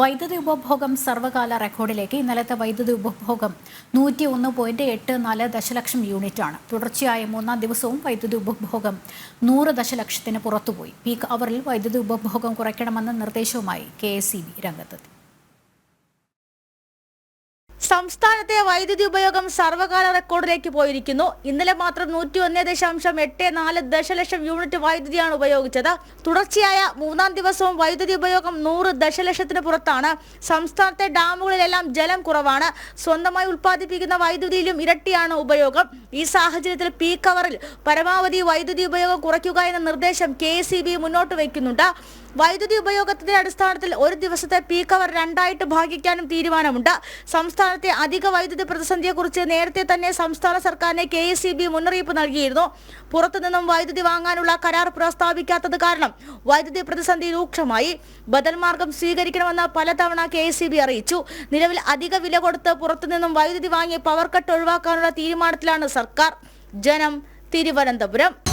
വൈദ്യുതി ഉപഭോഗം സർവകാല റെക്കോർഡിലേക്ക് ഇന്നലത്തെ വൈദ്യുതി ഉപഭോഗം നൂറ്റി ഒന്ന് പോയിന്റ് എട്ട് നാല് ദശലക്ഷം യൂണിറ്റാണ്. തുടർച്ചയായ മൂന്നാം ദിവസവും വൈദ്യുതി ഉപഭോഗം നൂറ് ദശലക്ഷത്തിന് പുറത്തുപോയി. പീക്ക് അവറിൽ വൈദ്യുതി ഉപഭോഗം കുറയ്ക്കണമെന്ന നിർദ്ദേശവുമായി കെ രംഗത്തെത്തി. സംസ്ഥാനത്തെ വൈദ്യുതി ഉപയോഗം സർവകാല റെക്കോർഡിലേക്ക് പോയിരിക്കുന്നു. ഇന്നലെ മാത്രം നൂറ്റി ഒന്നേ ദശാംശം എട്ട് നാല് ദശലക്ഷം യൂണിറ്റ് വൈദ്യുതിയാണ് ഉപയോഗിച്ചത്. തുടർച്ചയായ മൂന്നാം ദിവസവും വൈദ്യുതി ഉപയോഗം നൂറ് ദശലക്ഷത്തിന് പുറത്താണ്. സംസ്ഥാനത്തെ ഡാമുകളിലെല്ലാം ജലം കുറവാണ്. സ്വന്തമായി ഉൽപ്പാദിപ്പിക്കുന്ന വൈദ്യുതിയിലും ഇരട്ടിയാണ് ഉപയോഗം. ഈ സാഹചര്യത്തിൽ പീക്ക് അവറിൽ പരമാവധി വൈദ്യുതി ഉപയോഗം കുറയ്ക്കുക എന്ന നിർദ്ദേശം കെ മുന്നോട്ട് വയ്ക്കുന്നുണ്ട് വൈദ്യുതി ഉപയോഗത്തിന്റെ അടിസ്ഥാനത്തിൽ ഒരു ദിവസത്തെ പീക്ക് അവർ രണ്ടായിട്ട് ഭാഗിക്കാനും തീരുമാനമുണ്ട്. സംസ്ഥാനത്തെ അധിക വൈദ്യുതി പ്രതിസന്ധിയെക്കുറിച്ച് നേരത്തെ തന്നെ സംസ്ഥാന സർക്കാരിനെ കെ എസ് സി ബി മുന്നറിയിപ്പ് നൽകിയിരുന്നു. പുറത്തുനിന്നും വൈദ്യുതി വാങ്ങാനുള്ള കരാർ പ്രസ്താവിക്കാത്തത് കാരണം വൈദ്യുതി പ്രതിസന്ധി രൂക്ഷമായി. ബദൽ മാർഗം സ്വീകരിക്കണമെന്ന് പലതവണ കെ എസ് സി ബി അറിയിച്ചു. നിലവിൽ അധിക വില കൊടുത്ത് പുറത്തുനിന്നും വൈദ്യുതി വാങ്ങി പവർ കട്ട് ഒഴിവാക്കാനുള്ള തീരുമാനത്തിലാണ് സർക്കാർ. ജനം തിരുവനന്തപുരം.